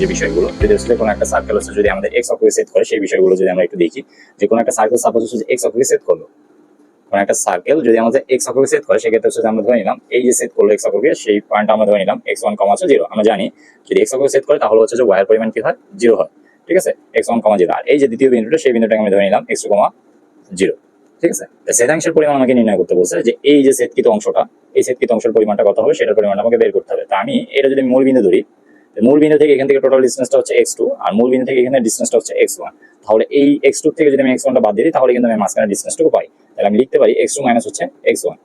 যে বিষয়গুলো, যদি হচ্ছে কোনো একটা সার্কেল হচ্ছে যদি আমাদের এক্স অক্ষকে সেট করে, সেই বিষয়গুলো যদি আমরা একটু দেখি, যে কোনো একটা সার্কেল সাপোজ হচ্ছে এক্স অক্ষকে সেট করল। কোনো একটা সার্কেল যদি আমাদের এক্স অক্ষকে সেট করে, সেক্ষেত্রে হচ্ছে আমরা ধরে নিলাম, এই যে সেট করল এক্স অক্ষকে, সেই পয়েন্ট আমরা ধরে নিলাম এক্স ওয়ান কমা হচ্ছে জিরো আমরা জানি, যদি এক্স অক্ষকে সেট করে, তাহলে হচ্ছে যে ওয়ার পরিমাণ কি হয়? জিরো হয়। ঠিক আছে? এক্স ওয়ান কমা জিরো আর এই যে দ্বিতীয় বিন্দুটা, সেই বিন্দুটাকে আমি ধরে নিলাম এক্স কমা জিরো ঠিক আছে? তো সেটাংশের পরিমাণ আমাকে নির্ণয় করতে বলছে যে এই যে সেটকৃত অংশটা, এই সেটকৃত অংশের পরিমাণটা কত হবে? সেটার পরিমাণটা আমাকে বের করতে হবে। তা আমি, এটা যদি মূল বিন্দু ধরি মূল বিন্দু থেকে এখান থেকে টোটাল ডিস্টেন্সটা হচ্ছে এক্স টু আর মূল বিন্দু থেকে এখানে ডিস্টেন্সটা হচ্ছে এক্স ওয়ান তাহলে এই এক্স টু থেকে যদি আমি এক্স ওয়ানটা বাদ দিই, তাহলে কিন্তু আমি মাঝখানে ডিস্টেন্সটুকু পাই। তাহলে আমি লিখতে পারি এক্স টু মাইনাস হচ্ছে এক্স ওয়ান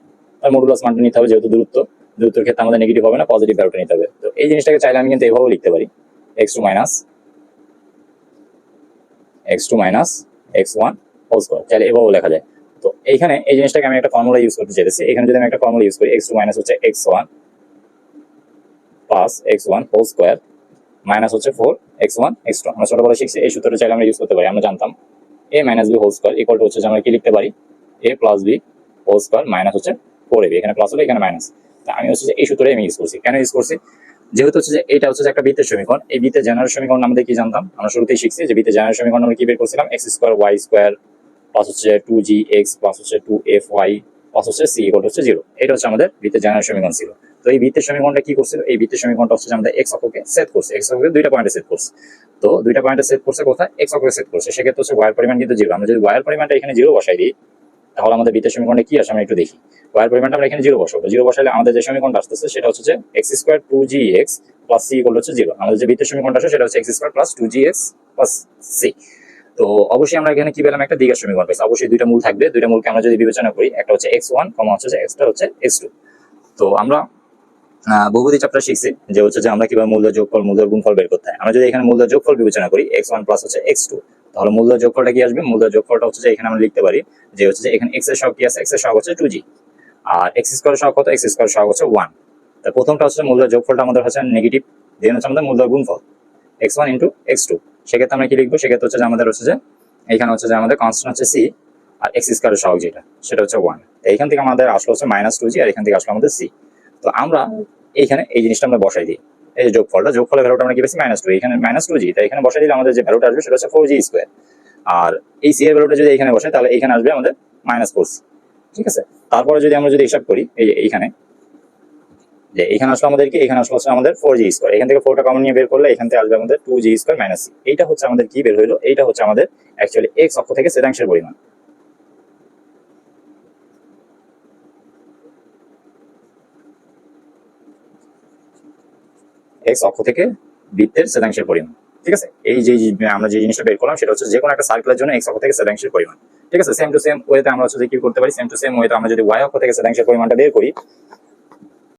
তার মডুলাস মানটা নিতে হবে যেহেতু দূরত্ব। দূরত্বের ক্ষেত্রে আমাদের নেগেটিভ হবে না পজিটিভ ভ্যালুটা নিতে হবে। তো এই জিনিসটাকে চাইলে আমি কিন্তু এভাবেও লিখতে পারি। X two minus X two minus X one whole square চাইলে এভাবেও লেখা যায়। তো এইখানে এই জিনিসটাকে আমি একটা ফর্মুলা ইউজ করতে চাইছি এখানে যদি আমি একটা ফর্মুলা ইউজ করি এক্স টু মাইনাস হচ্ছে X one plus X one whole square minus হচ্ছে four X one X two আমরা ছোটবেলা শিখছি, এই সূত্রটা চাইলে আমরা ইউজ করতে পারি, আমরা জানতাম। A minus B whole square equal to হচ্ছে আমরা কি লিখতে পারি? A plus B whole square minus হচ্ছে ফোর এ বি এখানে প্লাস হলে, এখানে মাইনাস তা আমি হচ্ছে যে এই সূত্রটাই আমি ইউজ করছি। কেন ইউজ করছি? যেহেতু হচ্ছে যে এটা হচ্ছে একটা বৃত্তের সমীকরণ, এই বৃত্তের জেনারেল সমীকরণ আমাদের কি জানতাম? আমরা শুরুতেই শিখছি যে বৃত্তের জেনারেল সমীকরণ আমরা কি বের করছিলাম? X square Y square plus হচ্ছে টু জি এক্স প্লাস হচ্ছে টু এফ ওয়াই প্লাস হচ্ছে সি ইকুয়াল হচ্ছে জিরো এটা হচ্ছে আমাদের বৃত্তের জেনারেল সমীকরণ ছিল। তো এই বৃত্তের সমীকরণটা কি করছে? এই বৃত্তের সমীকরণটা হচ্ছে আমাদের এক্স অক্ষকে সেট করছে। এক্স অক্ষকে দুইটা পয়েন্টে সেট করছে। তো দুইটা পয়েন্টে সেট করছে কোথায়? এক্স অক্ষকে সেট করছে। সেক্ষেত্রে হচ্ছে ওয়ার পরিমাণ কিন্তু জিরো আমরা যদি ওয়ার পরিমাণটা এখানে জিরো বসাই দিই, তাহলে আমাদের বৃত্তের সমীকরণে কি আসে? আমরা একটু দেখি। ওয়ার পরিমাণটা আমরা এখানে জিরো বসাবো। জিরো বসালে আমাদের যে সমীকরণটা আসতেছে, সেটা হচ্ছে যে X square two G X plus C equal হচ্ছে জিরো আমাদের যে বৃত্তের সমীকরণটা আসে, সেটা হচ্ছে X square plus two G X plus C তো অবশ্যই আমরা এখানে কি পেলাম? একটা দিকের সমীকরণ পাইছি অবশ্যই দুইটা মূল থাকবে। দুইটা মূলকে আমরা যদি বিবেচনা করি, একটা হচ্ছে এক্স ওয়ান কমা হচ্ছে এক্সটা হচ্ছে এক্স টু তো আমরা বহুপদী চ্যাপ্টার শিখছি, যে হচ্ছে যে আমরা কীভাবে মূল্য যোগফল মূল্য গুণফল বের করতে হয়। আমরা যদি এখানে মূল্য যোগফল বিবেচনা করি এক্স ওয়ান প্লাস হচ্ছে এক্স টু তাহলে মূল্য যোগফলটা কি আসবে? মূল্য যোগফলটা হচ্ছে যে এখানে আমরা লিখতে পারি যে হচ্ছে যে এখানে এক্সের সহগ কি আছে? এক্সের সহগ হচ্ছে টু জি আর এক্স স্কোয়ার সহগ কত? এক্স স্কোয়ার সহগ হচ্ছে ওয়ান তা প্রথমটা হচ্ছে মূল্য যোগফলটা আমাদের হচ্ছে নেগেটিভ দেন হচ্ছে আমাদের মূল্য গুণফল X one into X two সেক্ষেত্রে আমরা কি লিখব? সেক্ষেত্রে হচ্ছে যে আমাদের হচ্ছে যে এখানে হচ্ছে যে আমাদের কনস্ট্যান্ট হচ্ছে সি আর এক্স স্কোয়ারের সহগ যেটা, সেটা হচ্ছে ওয়ান এইখান থেকে আমাদের আসলো হচ্ছে মাইনাস টু জি আর এখান থেকে আসলো আমাদের সি তো আমরা এইখানে এই জিনিসটা আমরা বসাই দিই। এই যে যোগফলটা, যোগফলের ভ্যালুটা আমরা কি পেয়েছি? মাইনাস টু এখানে মাইনাস টু জি তাই এখানে বসাই দিলে আমাদের যে ভ্যালুটা আসবে সেটা হচ্ছে ফোর জি স্কোয়ার আর এই সি এর ভ্যালুটা যদি এখানে বসাই, তাহলে এখানে আসবে আমাদের মাইনাস ফোর ঠিক আছে? তারপরে যদি আমরা যদি হিসাব করি, এই যে এইখানে, যে এখানে আসলে আমাদেরকে এখানে আসলে আমাদের ফোর জি স্কোয়ার এখান থেকে ফোরটা কমন নিয়ে বের করলে এখান থেকে আসবে আমাদের টু জি স্কোয়ার মাইনাস এইটা হচ্ছে আমাদের কি বের হইল? এইটা হচ্ছে আমাদের অ্যাকচুয়ালি এক্স অক্ষ থেকে সেটাংশের পরিমাণ। এক্স অক্ষ থেকে বৃত্তের সেদাংশের পরিমাণ, ঠিক আছে? এই যে আমরা যে জিনিসটা বের করলাম সেটা হচ্ছে যে কোনো একটা সার্কেলের জন্য এক্স অক্ষ থেকে সেদাংশের পরিমাণ, ঠিক আছে? সেম টু সেম ওয়েতে আমরা হচ্ছে কি করতে পারি? সেম টু সেম ওয়েতে আমরা যদি ওয়াই অক্ষ থেকে সেদাংশের পরিমাণটা বের করি